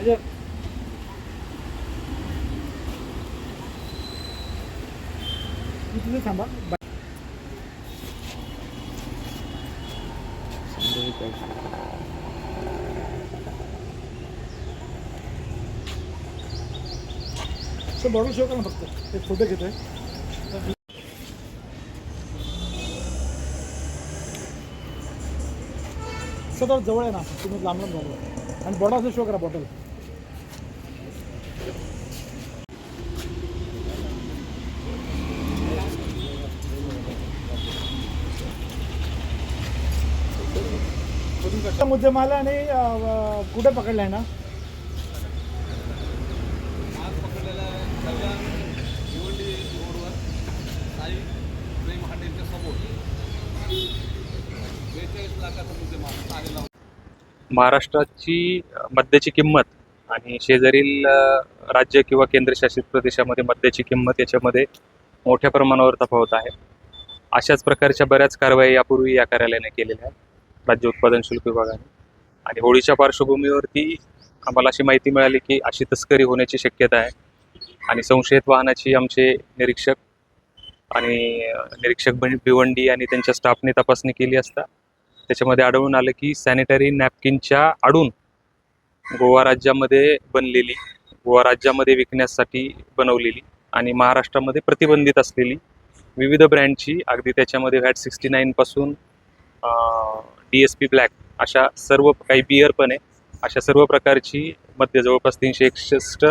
म्हणजे तिथे थांबा. बघू सर शो करा ना फक्त ते फोटो घेतोय. सर जवळ आहे ना तुम्ही लांब लांब झालो आणि बॉटल असं शो करा बॉटल मुद्देमाला आणि अं, कुठे पकडलाय ना आज पकडलेला कल्याण भिवंडी रोडवर साई प्रेम हॉटेलच्या समोर. बेचाळीस लाखाचा मुद्देमाल आलेला होता. महाराष्ट्राची मद्याची किंमत आणि शेजारील राज्य किंवा केंद्रशासित प्रदेशामध्ये मद्याची किंमत याच्यामध्ये मोठ्या प्रमाणावर तफावत आहे. अशाच प्रकारच्या बऱ्याच कारवाई यापूर्वी या कार्यालयाने केलेल्या आहेत. राज्य उत्पादन शुल्क विभागाने. आणि होळीच्या पार्श्वभूमीवरती आम्हाला अशी माहिती मिळाली की अशी तस्करी होण्याची शक्यता आहे. आणि संशयित वाहनाची आमचे निरीक्षक आणि निरीक्षक बन- भिवंडी आणि त्यांच्या स्टाफने तपासणी केली असता त्याच्यामध्ये आढळून आलं की सॅनिटरी नॅपकिनच्या आडून गोवा राज्यामध्ये बनलेली गोवा राज्यामध्ये विकण्यासाठी बनवलेली आणि महाराष्ट्रामध्ये प्रतिबंधित असलेली विविध ब्रँडची अगदी त्याच्यामध्ये व्हॅट सिक्स्टी नाईनपासून डी एस पी ब्लॅक अशा सर्व काही बियर पण आहे. अशा सर्व प्रकारची मद्य जवळपास तीनशे एकसष्ट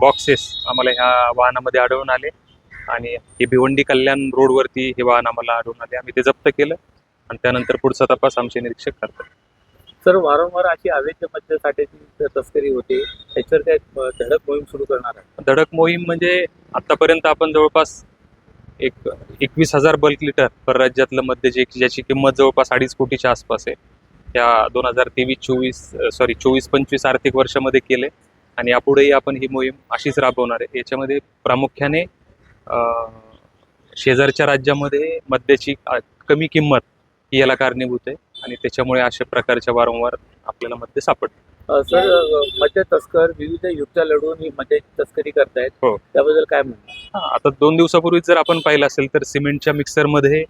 बॉक्सेस आम्हाला ह्या वाहनामध्ये आढळून आले. आणि हे भिवंडी कल्याण रोडवरती हे वाहन आम्हाला आढळून आले. आम्ही ते जप्त केलं आणि त्यानंतर पुढचा तपास आमचे निरीक्षक करतात. सर वारंवार अशी अवैध मद्य साठ्याची तस्करी होते त्याच्यावर काय अ, धडक मोहीम सुरू करणार आहे धडक मोहीम म्हणजे आतापर्यंत आपण जवळपास एक एकवीस हजार बल्क लिटर परराज्यातलं मद्य जे ज्याची किंमत जवळपास अडीच कोटीच्या आसपास आहे. त्या दोन हजार तेवीस चोवीस सॉरी चोवीस पंचवीस आर्थिक वर्षामध्ये केले. आणि यापुढेही आपण ही मोहीम अशीच राबवणार आहे. याच्यामध्ये प्रामुख्याने शेजारच्या राज्यामध्ये मद्याची कमी किंमत ही याला कारणीभूत आहे. आणि त्याच्यामुळे अशा प्रकारच्या वारंवार आपल्याला मद्य सापडतं. सर मद्य तस्कर विविध युक्त्या लढवून ही मद्याची तस्करी करतायत. हो. त्याबद्दल काय म्हणणं हा, आता दोन दिवसापूर्वी जर आपण पाहिलं असेल तर सिमेंटच्या मिक्सरमध्ये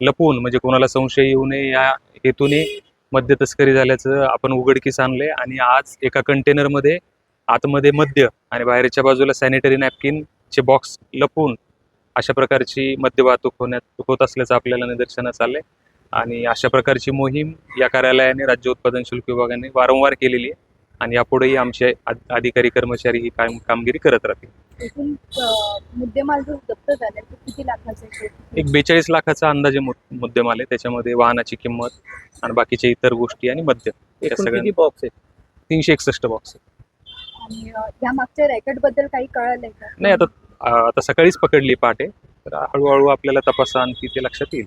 लपवून म्हणजे कोणाला संशय येऊ नये या हेतूने मद्य तस्करी झाल्याचं आपण उघडकीस आणले आणि आज एका कंटेनरमध्ये आतमध्ये मद्य आणि बाहेरच्या बाजूला सॅनिटरी नॅपकिनचे बॉक्स लपवून अशा प्रकारची मद्य वाहतूक होण्यात होत असल्याचं आपल्याला निदर्शनास आले आणि अशा प्रकारची मोहीम या कार्यालयाने राज्य उत्पादन शुल्क विभागाने वारंवार केलेली आहे. आणि यापुढेही आमचे अध- अधिकारी कर्मचारी ही काम कामगिरी करत राहतील. एकूण अ, मुद्देमाल जो जप्त झालाय तो किती लाखाचा आहे? एक बेचाळीस लाखाचा अंदाजे मुद- मुद्देमाल आहे. त्याच्यामध्ये वाहनाची किंमत आणि बाकीच्या इतर गोष्टी आणि मद्य. एकूण सगळ्या- किती बॉक्स आहेत? तीनशे एकसष्ट बॉक्स आणि अ, या मागच्या रॅकेटबद्दल काही कळालंय का? नाही आता आता सकाळीच पकडली पहाटे तर हळूहळू आपल्याला तपासा आणखी ते लक्षात येईल.